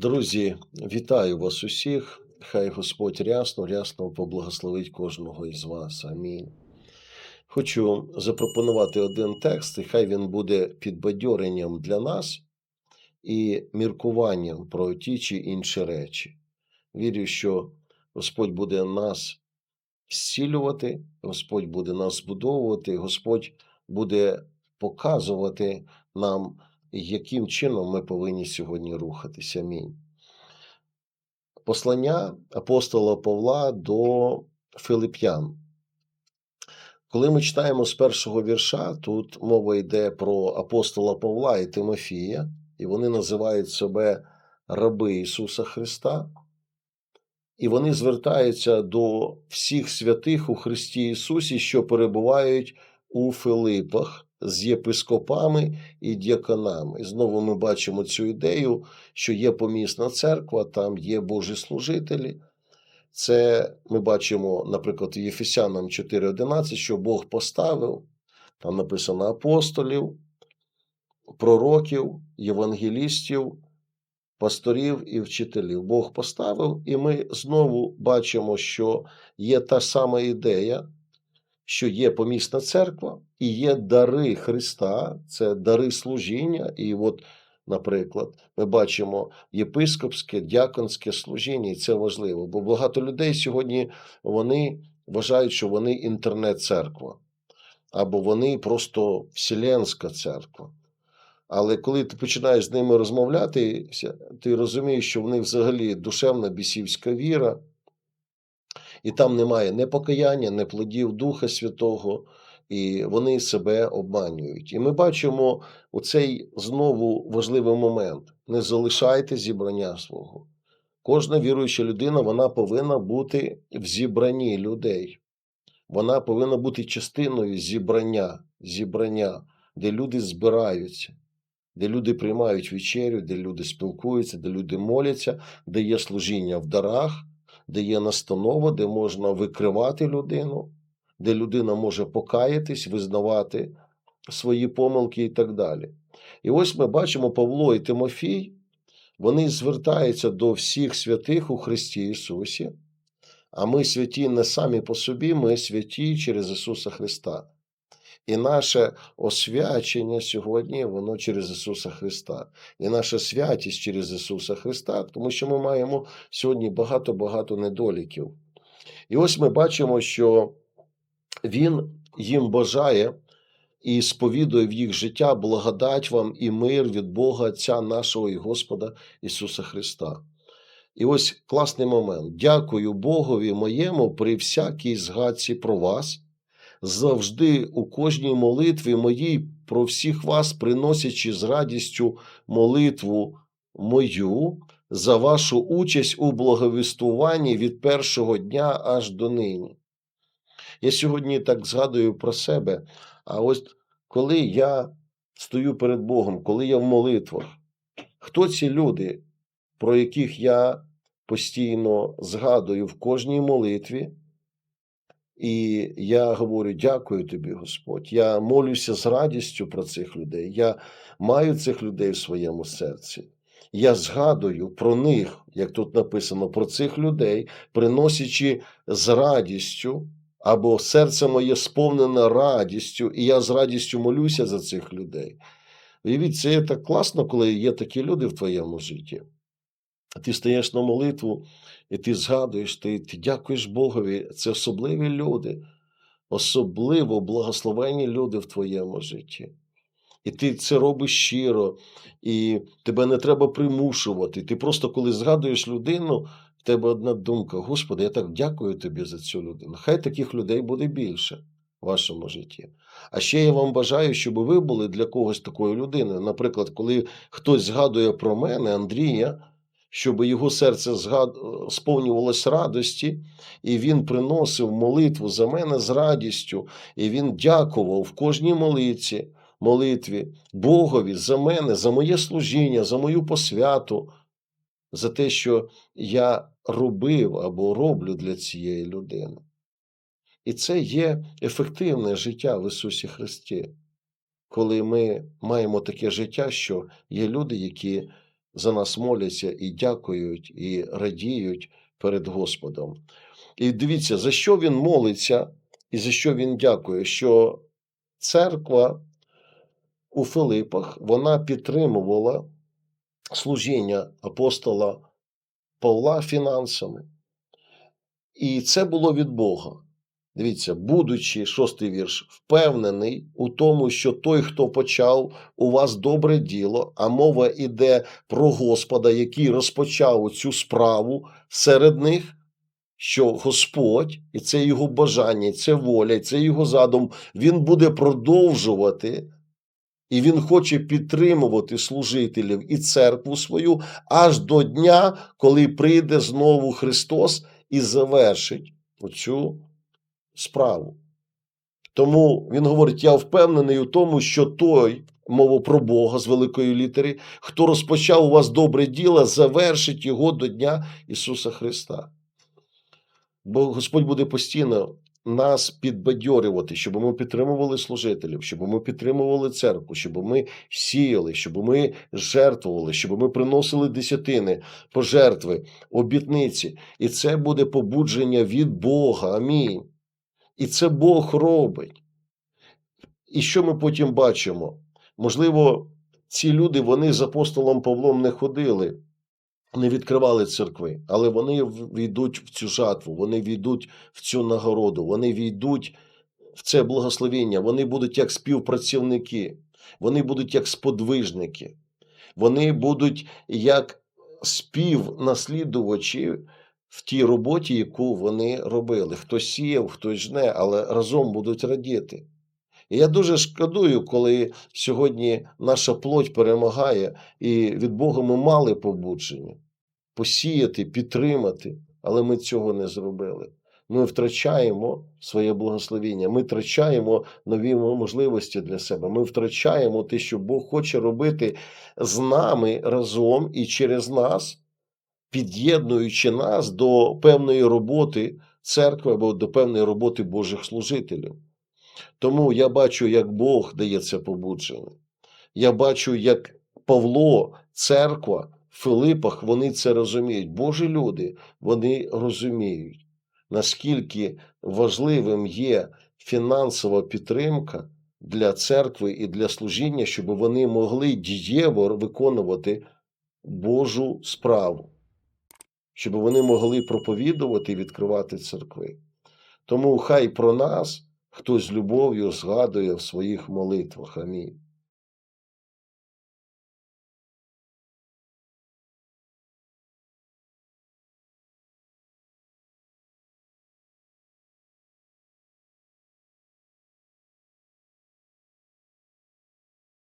Друзі, вітаю вас усіх. Хай Господь рясно, рясно поблагословить кожного із вас. Амінь. Хочу запропонувати один текст, і хай він буде підбадьоренням для нас і міркуванням про ті чи інші речі. Вірю, що Господь буде нас зцілювати, Господь буде нас збудовувати, Господь буде показувати нам, яким чином ми повинні сьогодні рухатися. Амінь. Послання апостола Павла до Филип'ян. Коли ми читаємо з першого вірша, тут мова йде про апостола Павла і Тимофія, і вони називають себе раби Ісуса Христа, і вони звертаються до всіх святих у Христі Ісусі, що перебувають у Филипах з єпископами і діаконами. І знову ми бачимо цю ідею, що є помісна церква, там є Божі служителі. Це ми бачимо, наприклад, Єфесянам 4.11, що Бог поставив, там написано апостолів, пророків, євангелістів, пасторів і вчителів. Бог поставив, і ми знову бачимо, що є та сама ідея, що є помісна церква і є дари Христа, це дари служіння. І от, наприклад, ми бачимо єпископське, дяконське служіння, і це важливо. Бо багато людей сьогодні вони вважають, що вони інтернет-церква, або вони просто вселенська церква. Але коли ти починаєш з ними розмовляти, ти розумієш, що в них взагалі душевна бісівська віра, і там немає ні покаяння, ні плодів Духа Святого, і вони себе обманюють. І ми бачимо оцей знову важливий момент: не залишайте зібрання свого. Кожна віруюча людина вона повинна бути в зібранні людей. Вона повинна бути частиною зібрання, зібрання, де люди збираються, де люди приймають вечерю, де люди спілкуються, де люди моляться, де є служіння в дарах, де є настанова, де можна викривати людину, де людина може покаятись, визнавати свої помилки і так далі. І ось ми бачимо Павло і Тимофій, вони звертаються до всіх святих у Христі Ісусі, а ми святі не самі по собі, ми святі через Ісуса Христа. І наше освячення сьогодні, воно через Ісуса Христа. І наша святість через Ісуса Христа, тому що ми маємо сьогодні багато-багато недоліків. І ось ми бачимо, що Він їм бажає і сповідує в їх життя благодать вам і мир від Бога Отця нашого і Господа Ісуса Христа. І ось класний момент. Дякую Богові моєму при всякій згадці про вас завжди у кожній молитві моїй про всіх вас, приносячи з радістю молитву мою за вашу участь у благовістуванні від першого дня аж до нині. Я сьогодні так згадую про себе, а ось коли я стою перед Богом, коли я в молитвах, хто ці люди, про яких я постійно згадую в кожній молитві? І я говорю: дякую тобі, Господь. Я молюся з радістю про цих людей. Я маю цих людей в своєму серці. Я згадую про них, як тут написано, про цих людей, приносячи з радістю, або серце моє сповнене радістю, і я з радістю молюся за цих людей. Уявіть, це так класно, коли є такі люди в твоєму житті. Ти стаєш на молитву, і ти згадуєш, ти, ти дякуєш Богові. Це особливі люди, особливо благословенні люди в твоєму житті. І ти це робиш щиро, і тебе не треба примушувати. Ти просто, коли згадуєш людину, в тебе одна думка: Господи, я так дякую тобі за цю людину. Хай таких людей буде більше в вашому житті. А ще я вам бажаю, щоб ви були для когось такою людиною. Наприклад, коли хтось згадує про мене, Андрія щоб його серце згад... сповнювалось радості, і він приносив молитву за мене з радістю, і він дякував в кожній молитві, молитві Богові за мене, за моє служіння, за мою посвяту, за те, що я робив або роблю для цієї людини. І це є ефективне життя в Ісусі Христі, коли ми маємо таке життя, що є люди, які за нас моляться і дякують, і радіють перед Господом. І дивіться, за що він молиться і за що він дякує, що церква у Филипах вона підтримувала служіння апостола Павла фінансами. І це було від Бога. Дивіться, будучи, шостий вірш, впевнений у тому, що той, хто почав у вас добре діло, а мова йде про Господа, який розпочав цю справу серед них, що Господь, і це його бажання, і це воля, і це його задум, він буде продовжувати, і він хоче підтримувати служителів і церкву свою аж до дня, коли прийде знову Христос і завершить оцю справу. Тому він говорить: я впевнений у тому, що той, мова про Бога з великої літери, хто розпочав у вас добре діло, завершить його до Дня Ісуса Христа. Бо Господь буде постійно нас підбадьорювати, щоб ми підтримували служителів, щоб ми підтримували церкву, щоб ми сіяли, щоб ми жертвували, щоб ми приносили десятини, пожертви, обітниці. І це буде побудження від Бога. Амінь. І це Бог робить. І що ми потім бачимо? Можливо, ці люди вони з апостолом Павлом не ходили, не відкривали церкви, але вони війдуть в цю жатву, вони війдуть в цю нагороду, вони війдуть в це благословення, вони будуть як співпрацівники, вони будуть як сподвижники, вони будуть як співнаслідувачі в тій роботі, яку вони робили. Хтось сіяв, хтось жне, але разом будуть радіти. І я дуже шкодую, коли сьогодні наша плоть перемагає, і від Бога ми мали побудження посіяти, підтримати, але ми цього не зробили. Ми втрачаємо своє благословіння, ми втрачаємо нові можливості для себе. Ми втрачаємо те, що Бог хоче робити з нами разом і через нас, під'єднуючи нас до певної роботи церкви або до певної роботи Божих служителів. Тому я бачу, як Бог дає це побудження. Я бачу, як Павло, церква в Филипах, вони це розуміють. Божі люди, вони розуміють, наскільки важливим є фінансова підтримка для церкви і для служіння, щоб вони могли дієво виконувати Божу справу, щоб вони могли проповідувати і відкривати церкви. Тому хай про нас хтось з любов'ю згадує в своїх молитвах. Амінь.